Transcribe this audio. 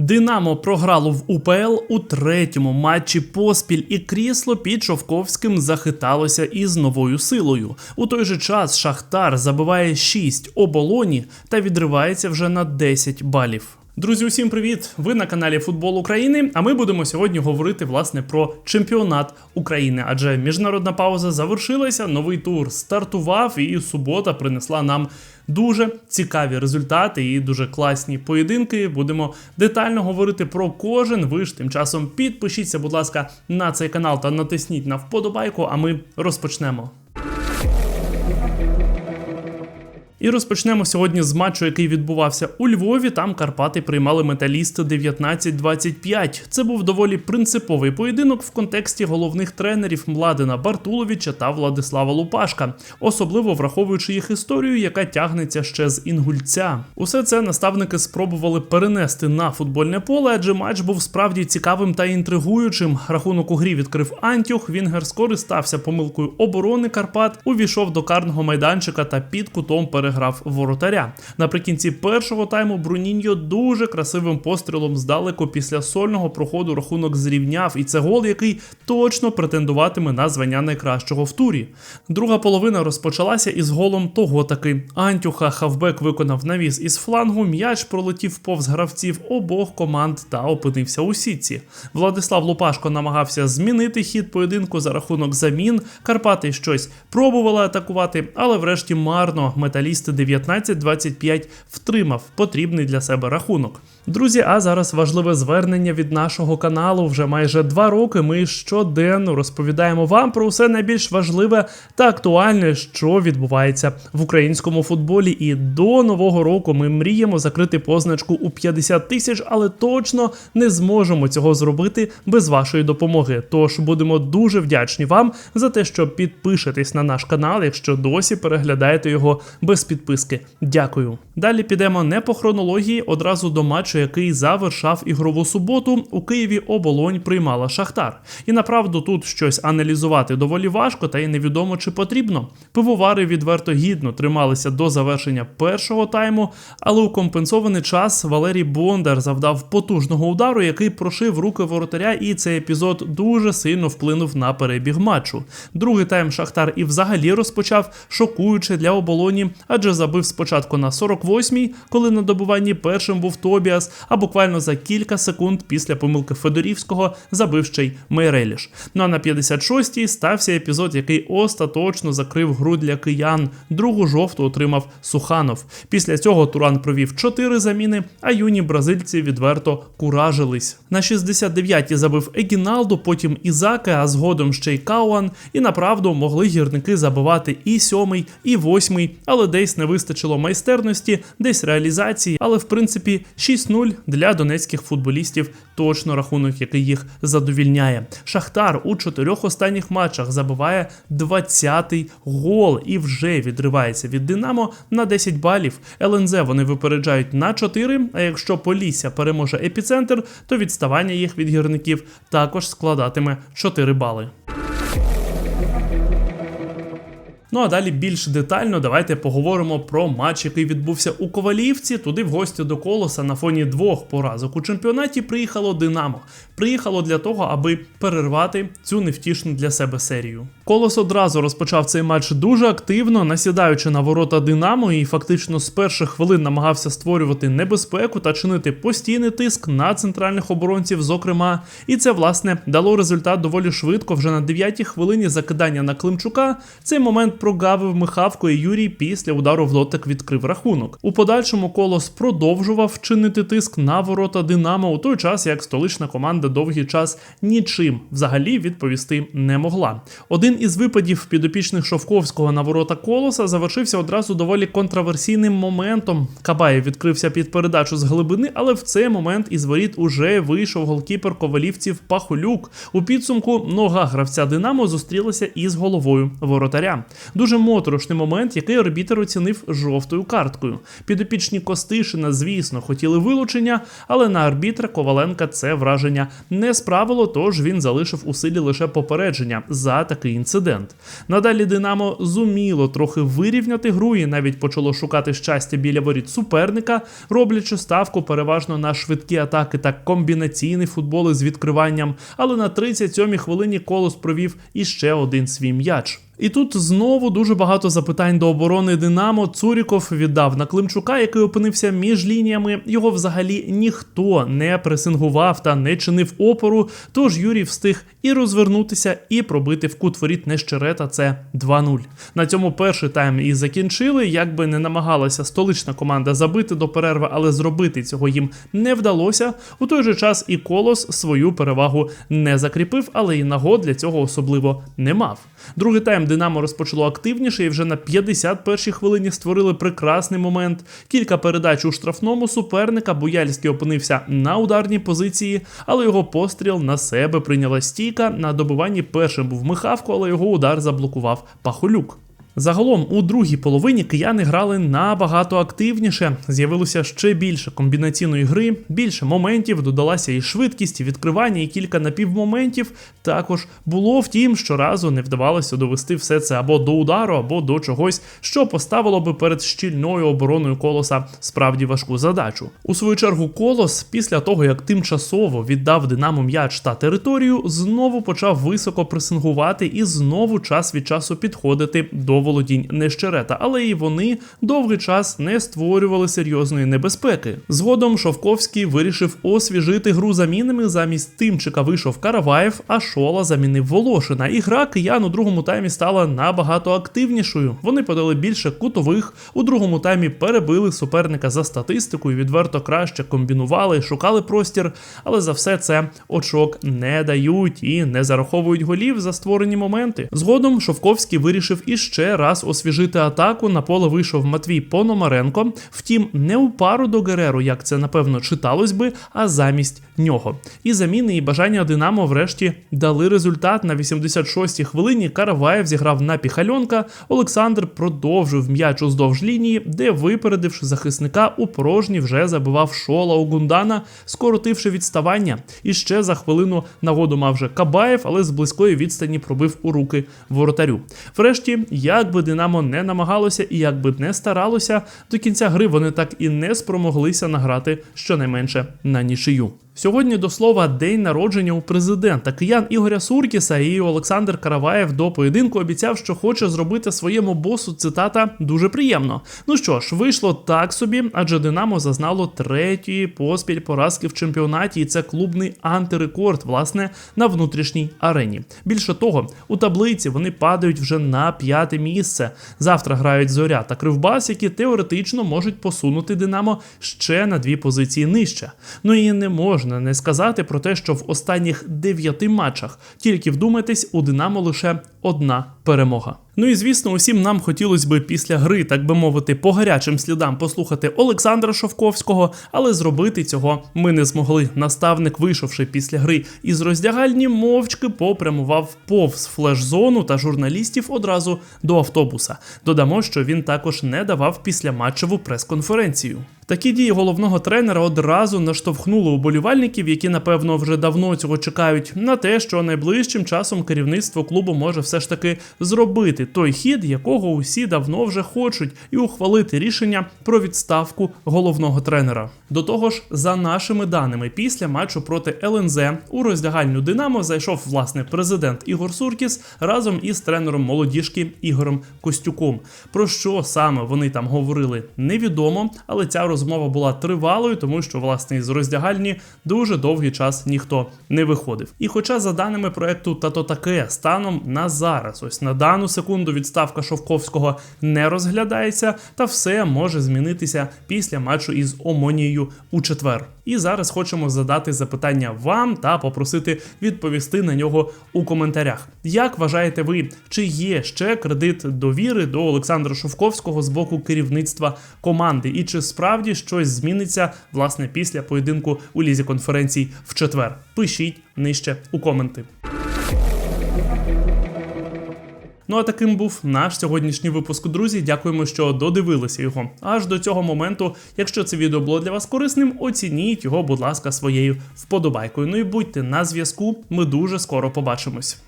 Динамо програло в УПЛ у третьому матчі поспіль, і крісло під Шовковським захиталося із новою силою. У той же час Шахтар забиває 6 оболоні та відривається вже на 10 балів. Друзі, усім привіт! Ви на каналі Футбол України. А ми будемо сьогодні говорити власне про чемпіонат України. Адже міжнародна пауза завершилася, новий тур стартував, і субота принесла нам дуже цікаві результати і дуже класні поєдинки. Будемо детально говорити про кожен. Ви ж тим часом підпишіться, будь ласка, на цей канал та натисніть на вподобайку. А ми розпочнемо. І розпочнемо сьогодні з матчу, який відбувався у Львові. Там Карпати приймали металісти 19-25. Це був доволі принциповий поєдинок в контексті головних тренерів Младина Бартуловича та Владислава Лупашка, особливо враховуючи їх історію, яка тягнеться ще з інгульця. Усе це наставники спробували перенести на футбольне поле, адже матч був справді цікавим та інтригуючим. Рахунок у грі відкрив Антюх. Вінгер скористався помилкою оборони Карпат, увійшов до карного майданчика та під кутом переграв воротаря. Наприкінці першого тайму Бруніньо дуже красивим пострілом здалеку після сольного проходу рахунок зрівняв, і це гол, який точно претендуватиме на звання найкращого в турі. Друга половина розпочалася із голом того таки. Антюха Хавбек виконав навіс із флангу, м'яч пролетів повз гравців обох команд та опинився у сітці. Владислав Лупашко намагався змінити хід поєдинку за рахунок замін. Карпати щось пробували атакувати, але врешті марно металісти 19-25 втримав потрібний для себе рахунок. Друзі, а зараз важливе звернення від нашого каналу. Вже майже два роки. Ми щоденно розповідаємо вам про все найбільш важливе та актуальне, що відбувається в українському футболі. І до нового року ми мріємо закрити позначку у 50 тисяч, але точно не зможемо цього зробити без вашої допомоги. Тож будемо дуже вдячні вам за те, що підпишетесь на наш канал, якщо досі переглядаєте його без підписки. Дякую. Далі підемо не по хронології, одразу до матчу, який завершав ігрову суботу. У Києві оболонь приймала Шахтар. І направду тут щось аналізувати доволі важко, та й невідомо чи потрібно. Пивовари відверто гідно трималися до завершення першого тайму, але у компенсований час Валерій Бондар завдав потужного удару, який прошив руки воротаря, і цей епізод дуже сильно вплинув на перебіг матчу. Другий тайм Шахтар і взагалі розпочав шокуюче для оболоні, адже забив спочатку на 48-й, коли на добуванні першим був Тобіас, а буквально за кілька секунд після помилки Федорівського забив ще й Мейреліш. Ну а на 56-й стався епізод, який остаточно закрив гру для киян. Другу жовту отримав Суханов. Після цього Туран провів 4 заміни, а юні бразильці відверто куражились. На 69-й забив Егіналду, потім Ізаке, а згодом ще й Кауан. І направду могли гірники забивати і сьомий, і восьмий, але десь не вистачило майстерності, десь реалізації. Але в принципі 6-0 для донецьких футболістів точно рахунок, який їх задовільняє. Шахтар у чотирьох останніх матчах забиває 20-й гол і вже відривається від Динамо на 10 балів. ЛНЗ вони випереджають на 4, А якщо Полісся переможе епіцентр, то відставання їх від гірників також складатиме 4 бали. Ну а далі більш детально давайте поговоримо про матч, який відбувся у Ковалівці. Туди в гості до колоса на фоні двох поразок у чемпіонаті приїхало Динамо. Приїхало для того, аби перервати цю невтішну для себе серію. Колос одразу розпочав цей матч дуже активно, насідаючи на ворота Динамо, і фактично з перших хвилин намагався створювати небезпеку та чинити постійний тиск на центральних оборонців, зокрема. І це власне дало результат доволі швидко. Вже на 9-й хвилині закидання на Климчука. Цей момент прогавив Михавко і Юрій після удару в лотик відкрив рахунок. У подальшому колос продовжував чинити тиск на ворота Динамо у той час, як столична команда довгий час нічим взагалі відповісти не могла. Один із випадів підопічних Шовковського на ворота колоса завершився одразу доволі контроверсійним моментом. Кабаєв відкрився під передачу з глибини, але в цей момент із воріт уже вийшов голкіпер ковалівців Пахолюк. У підсумку нога гравця Динамо зустрілася із головою воротаря. Дуже моторошний момент, який арбітер оцінив жовтою карткою. Підопічні Костишина, звісно, хотіли вилучення, але на арбітра Коваленка це враження не справило, тож він залишив у силі лише попередження за такий інцидент. Надалі Динамо зуміло трохи вирівняти гру і навіть почало шукати щастя біля воріт суперника, роблячи ставку переважно на швидкі атаки та комбінаційний футбол із відкриванням. Але на 37-й хвилині колос провів іще один свій м'яч. І тут знову дуже багато запитань до оборони Динамо. Цуріков віддав на Климчука, який опинився між лініями. Його взагалі ніхто не пресингував та не чинив опору. Тож Юрій встиг і розвернутися, і пробити в кут воріт Нещерета. Це 2-0. На цьому перший тайм і закінчили. Якби не намагалася столична команда забити до перерви, але зробити цього їм не вдалося. У той же час і колос свою перевагу не закріпив, але і нагод для цього особливо не мав. Другий тайм Динамо розпочало активніше і вже на 51-й хвилині створили прекрасний момент. Кілька передач у штрафному суперника. Буяльський опинився на ударній позиції, але його постріл на себе прийняла стійка. На добиванні першим був Михавко, але його удар заблокував Пахолюк. Загалом у другій половині кияни грали набагато активніше. З'явилося ще більше комбінаційної гри, більше моментів, додалася і швидкість, і відкривання, і кілька напівмоментів. Також було, втім, щоразу не вдавалося довести все це або до удару, або до чогось, що поставило би перед щільною обороною колоса справді важку задачу. У свою чергу, колос, після того як тимчасово віддав Динамо м'яч та територію, знову почав високо пресингувати і знову час від часу підходити до володінь Нещерета, але і вони довгий час не створювали серйозної небезпеки. Згодом Шовковський вирішив освіжити гру замінами. Замість Тимчика вийшов Караваєв, а Шола замінив Волошина. І гра киян у другому таймі стала набагато активнішою. Вони подали більше кутових. У другому таймі перебили суперника за статистикою, відверто краще комбінували, шукали простір, але за все це очок не дають і не зараховують голів за створені моменти. Згодом Шовковський вирішив іще раз освіжити атаку. На поле вийшов Матвій Пономаренко. Втім, не у пару до Гереру, як це напевно читалось би, а замість нього. І заміни і бажання Динамо врешті дали результат на 86-й хвилині. Караваєв зіграв на піхальонка. Олександр продовжив м'яч уздовж лінії, де, випередивши захисника, у порожній вже забивав шола у Гундана, скоротивши відставання. І ще за хвилину нагоду мав вже Кабаєв, але з близької відстані пробив у руки воротарю. Врешті, як би Динамо не намагалося і як би не старалося, до кінця гри вони так і не спромоглися награти щонайменше на нічию. Сьогодні до слова день народження у президента киян Ігоря Суркіса і Олександр Караваєв до поєдинку обіцяв, що хоче зробити своєму босу цитата дуже приємно. Ну що ж, вийшло так собі, адже Динамо зазнало третьої поспіль поразки в чемпіонаті, і це клубний антирекорд, власне, на внутрішній арені. Більше того, у таблиці вони падають вже на п'яте місце. Завтра грають зоря та кривбас, які теоретично можуть посунути Динамо ще на дві позиції нижче. Ну і не можна не сказати про те, що в останніх дев'яти матчах тільки вдумайтесь, у Динамо лише одна перемога. Ну і звісно, усім нам хотілося би після гри, так би мовити, по гарячим слідам послухати Олександра Шовковського, але зробити цього ми не змогли. Наставник, вийшовши після гри із роздягальні, мовчки попрямував повз флеш-зону та журналістів одразу до автобуса. Додамо, що він також не давав післяматчеву прес-конференцію. Такі дії головного тренера одразу наштовхнули уболівальників, які напевно вже давно цього чекають, на те, що найближчим часом керівництво клубу може все ж таки зробити той хід, якого усі давно вже хочуть, і ухвалити рішення про відставку головного тренера. До того ж, за нашими даними, після матчу проти ЛНЗ у роздягальню Динамо зайшов власне президент Ігор Суркіс разом із тренером молодіжки Ігорем Костюком. Про що саме вони там говорили, невідомо, але ця розмова була тривалою, тому що власне із роздягальні дуже довгий час ніхто не виходив. І хоча за даними проекту Тато таке станом на зараз, ось на дану секунду відставка Шовковського не розглядається, та все може змінитися після матчу із Омонією у четвер. І зараз хочемо задати запитання вам та попросити відповісти на нього у коментарях. Як вважаєте ви, чи є ще кредит довіри до Олександра Шовковського з боку керівництва команди? І чи справді щось зміниться власне після поєдинку у лізі конференцій в четвер? Пишіть нижче у коменти. Ну а таким був наш сьогоднішній випуск, друзі. Дякуємо, що додивилися його аж до цього моменту. Якщо це відео було для вас корисним, оцініть його, будь ласка, своєю вподобайкою. Ну і будьте на зв'язку. Ми дуже скоро побачимось.